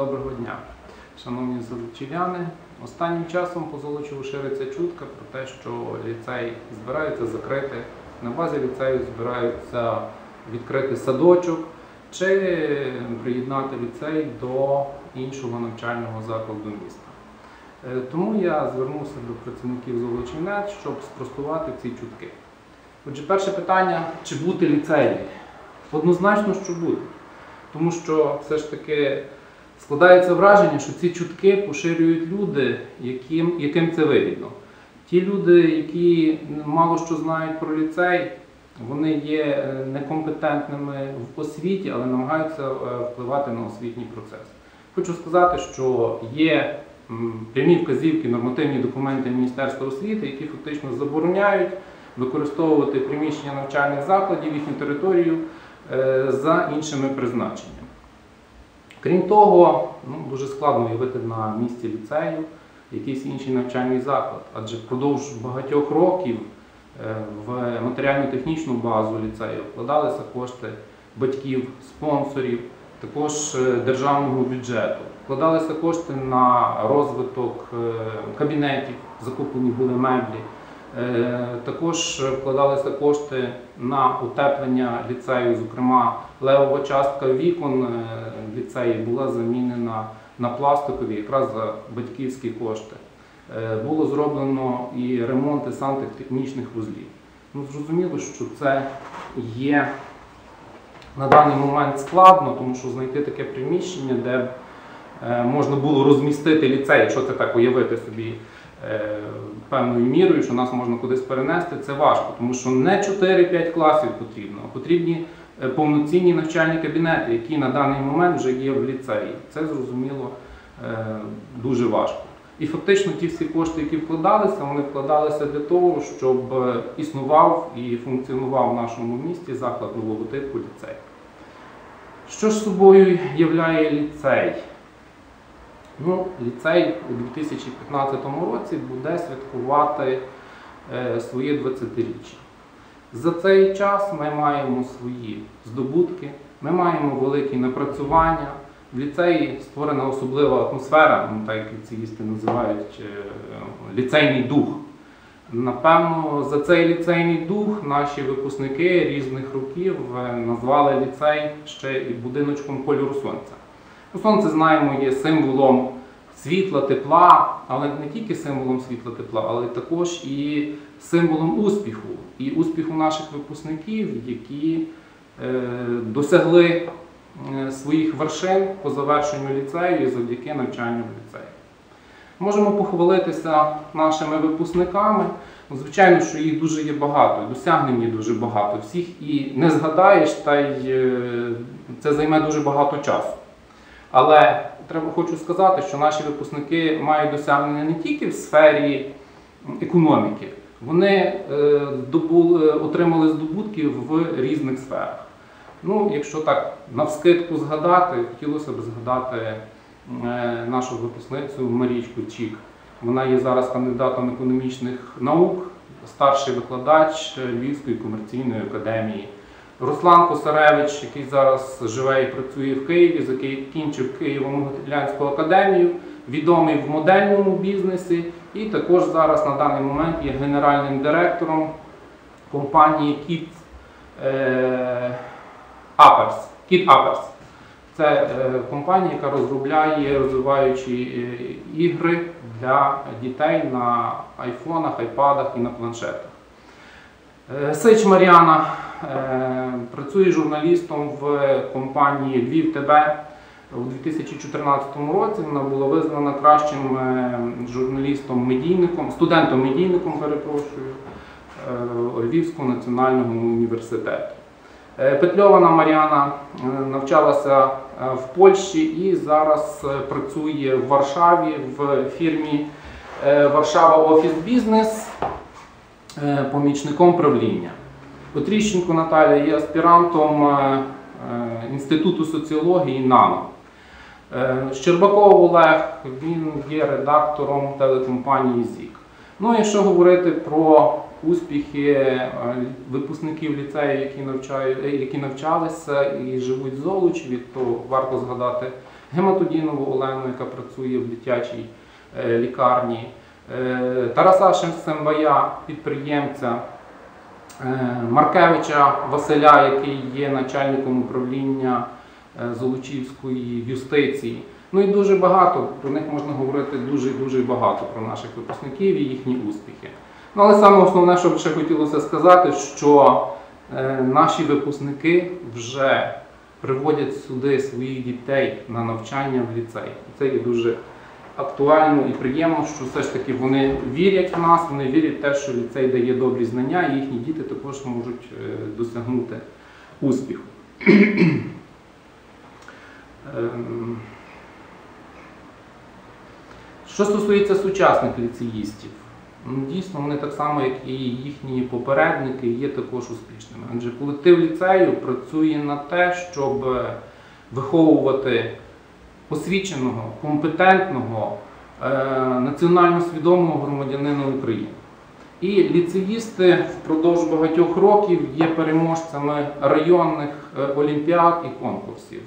Доброго дня, шановні золочів'яни. Останнім часом по Золочеву шириться чутка про те, що ліцей збирається закрити. На базі ліцею збираються відкрити садочок чи приєднати ліцей до іншого навчального закладу міста. Е, Тому я звернувся до працівників Золочівнет, щоб спростувати ці чутки. Отже, перше питання: чи бути ліцеєм? Однозначно, що буде. Тому що все ж таки складається враження, що ці чутки поширюють люди, яким, яким це вигідно. Ті люди, які мало що знають про ліцей, вони є е, некомпетентними в освіті, але намагаються е, впливати на освітній процес. Хочу сказати, що є прямі вказівки, нормативні документи Міністерства освіти, які фактично забороняють використовувати приміщення навчальних закладів, їхню територію е, за іншими призначеннями. Крім того, ну, дуже складно уявити на місці ліцею якийсь інший навчальний заклад, адже впродовж багатьох років е, в матеріально-технічну базу ліцею вкладалися кошти батьків, спонсорів, також е, державного бюджету. Вкладалися кошти на розвиток е, кабінетів, закуплені були меблі. Е, Також вкладалися кошти на утеплення ліцею, зокрема, левова частка вікон е, ліцеї була замінена на пластикові, якраз за батьківські кошти. Е, Було зроблено і ремонти сантехнічних вузлів. Ну, зрозуміло, що це є на даний момент складно, тому що знайти таке приміщення, де можна було розмістити ліцей, якщо це так уявити собі певною мірою, що нас можна кудись перенести, це важко, тому що не 4-5 класів потрібно, а потрібні е, повноцінні навчальні кабінети, які на даний момент вже є в ліцеї. Це зрозуміло е, дуже важко. І фактично ті всі кошти, які вкладалися, вони вкладалися для того, щоб е, існував і функціонував в нашому місті заклад нового типу ліцей. Що ж собою являє ліцей? Ну, ліцей у 2015 році буде святкувати е, своє 20-річчя. За цей час ми маємо свої здобутки, ми маємо великі напрацювання. В ліцеї створена особлива атмосфера, ну, так як ліцеїсти називають е, ліцейний дух. Напевно, за цей ліцейний дух наші випускники різних років е, назвали ліцей ще і будиночком кольору сонця. Ну, Сонце знаємо є символом світла, тепла, але не тільки символом світла, тепла, але також і символом успіху, і успіху наших випускників, які е, досягли е, своїх вершин по завершенню ліцею і завдяки навчанню в ліцеї. Можемо похвалитися нашими випускниками. Ну, Звичайно, що їх дуже є багато, досягнень є дуже багато. Всіх і не згадаєш, та й е, це займе дуже багато часу. Але треба хочу сказати, що наші випускники мають досягнення не тільки в сфері економіки, вони е, здобули- отримали здобутки в різних сферах. Ну, якщо так навскидку згадати, хотілося б згадати е, нашу випускницю Марічку Чік. Вона є зараз кандидатом економічних наук, старший викладач Львівської комерційної академії. Руслан Косаревич, який зараз живе і працює в Києві, закінчив Києво-Могилянську академію, відомий в модельному бізнесі і також зараз на даний момент є генеральним директором компанії Kit. Kit Appers. Це е, компанія, яка розробляє розвиваючі е, ігри для дітей на айфонах, айпадах і на планшетах. Е, Сич Мар'яна працює журналістом в компанії Львів ТБ. У 2014 році вона була визнана кращим е, журналістом-медійником, студентом-медійником, перепрошую, е, Львівського національного університету. Е, Петльована Мар'яна е, навчалася е, в Польщі і зараз е, працює в Варшаві в фірмі е, Варшава Офіс Бізнес е, помічником правління. Отріщенко Наталія є аспірантом е, е, Інституту соціології НАНО. Е, Щербаков Олег, він є редактором телекомпанії ЗІК. Ну, якщо говорити про успіхи випускників ліцею, які, навчають, які навчалися і живуть в Золочеві, то варто згадати Гематодінову Олену, яка працює в дитячій лікарні, Тараса Шемсембая, підприємця, Маркевича Василя, який є начальником управління е, Золочівської юстиції. Ну і дуже багато, про них можна говорити дуже дуже багато про наших випускників і їхні успіхи. Ну, але саме основне, що ще хотілося сказати, що е, наші випускники вже приводять сюди своїх дітей на навчання в ліцей. Це є дуже актуально і приємно, що все ж таки вони вірять в нас, вони вірять в те, що ліцей дає добрі знання, і їхні діти також можуть е, досягнути успіху. Ем, Що стосується сучасних ліцеїстів, ну, дійсно вони так само, як і їхні попередники, є також успішними. Адже колектив ліцею працює на те, щоб виховувати освіченого, компетентного, е, національно свідомого громадянина України. І ліцеїсти впродовж багатьох років є переможцями районних е, олімпіад і конкурсів.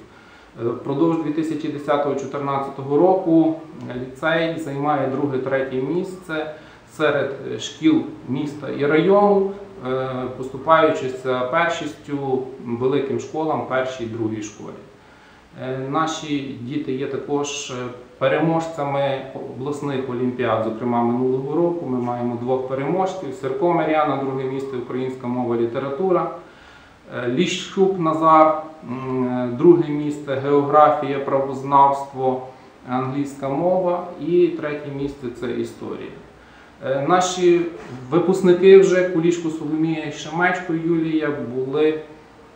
Е, Впродовж 2010-2014 року ліцей займає друге-третє місце серед шкіл міста і району, поступаючися першістю великим школам першій другій школі. Е, Наші діти є також е, переможцями обласних олімпіад. Зокрема, минулого року ми маємо двох переможців: Серко Мар'яна, друге місце українська мова література. Е, Ліщук Назар, друге місце географія, правознавство, англійська мова і третє місце це історія. Наші випускники вже Кулішко Соломія і Шемечко Юлія були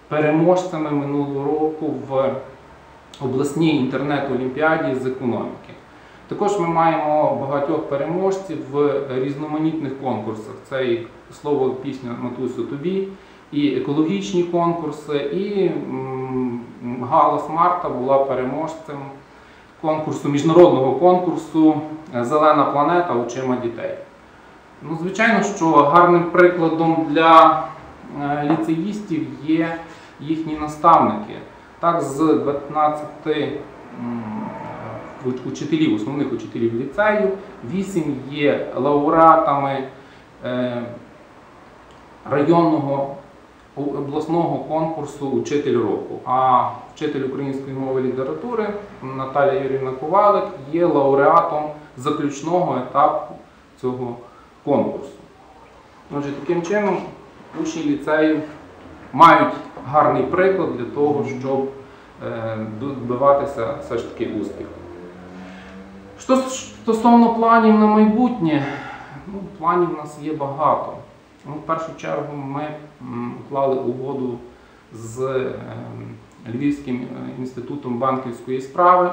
переможцями минулого року в обласній інтернет-олімпіаді з економіки. Також ми маємо багатьох переможців в різноманітних конкурсах. Це і слово пісня Матусю тобі, і екологічні конкурси, і Галас Марта була переможцем конкурсу, міжнародного конкурсу Зелена планета очима дітей. Ну, звичайно, що гарним прикладом для е, ліцеїстів є їхні наставники. Так, з 19 м, уч- учителів, основних учителів ліцею, 8 є лауреатами е, районного обласного конкурсу Учитель року. А вчитель української мови і літератури Наталія Юрівна Ковалик є лауреатом заключного етапу цього конкурсу. Отже, таким чином учні ліцею мають гарний приклад для того, щоб е, добиватися все ж таки успіху. Що стосовно планів на майбутнє, ну, планів у нас є багато. Ну, в першу чергу ми уклали угоду з е, Львівським е, інститутом банківської справи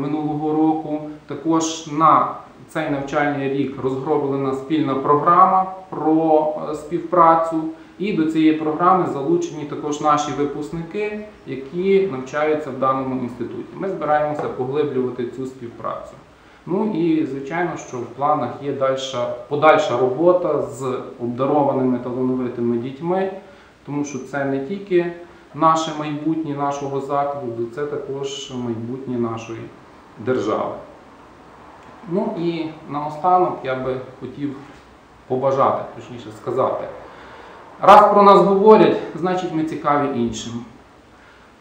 минулого року. Також на цей навчальний рік розроблена спільна програма про співпрацю. І до цієї програми залучені також наші випускники, які навчаються в даному інституті. Ми збираємося поглиблювати цю співпрацю. Ну і звичайно, що в планах є дальша, подальша робота з обдарованими талановитими дітьми, тому що це не тільки наше майбутнє нашого закладу, це також майбутнє нашої держави. Ну і наостанок я би хотів побажати, точніше сказати. Раз про нас говорять, значить ми цікаві іншим.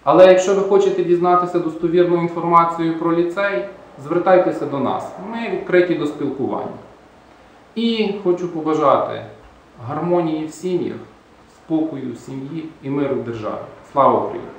Але якщо ви хочете дізнатися достовірну інформацію про ліцей, звертайтеся до нас. Ми відкриті до спілкування. І хочу побажати гармонії в сім'ях, спокою в сім'ї і миру в державі. Слава Україні!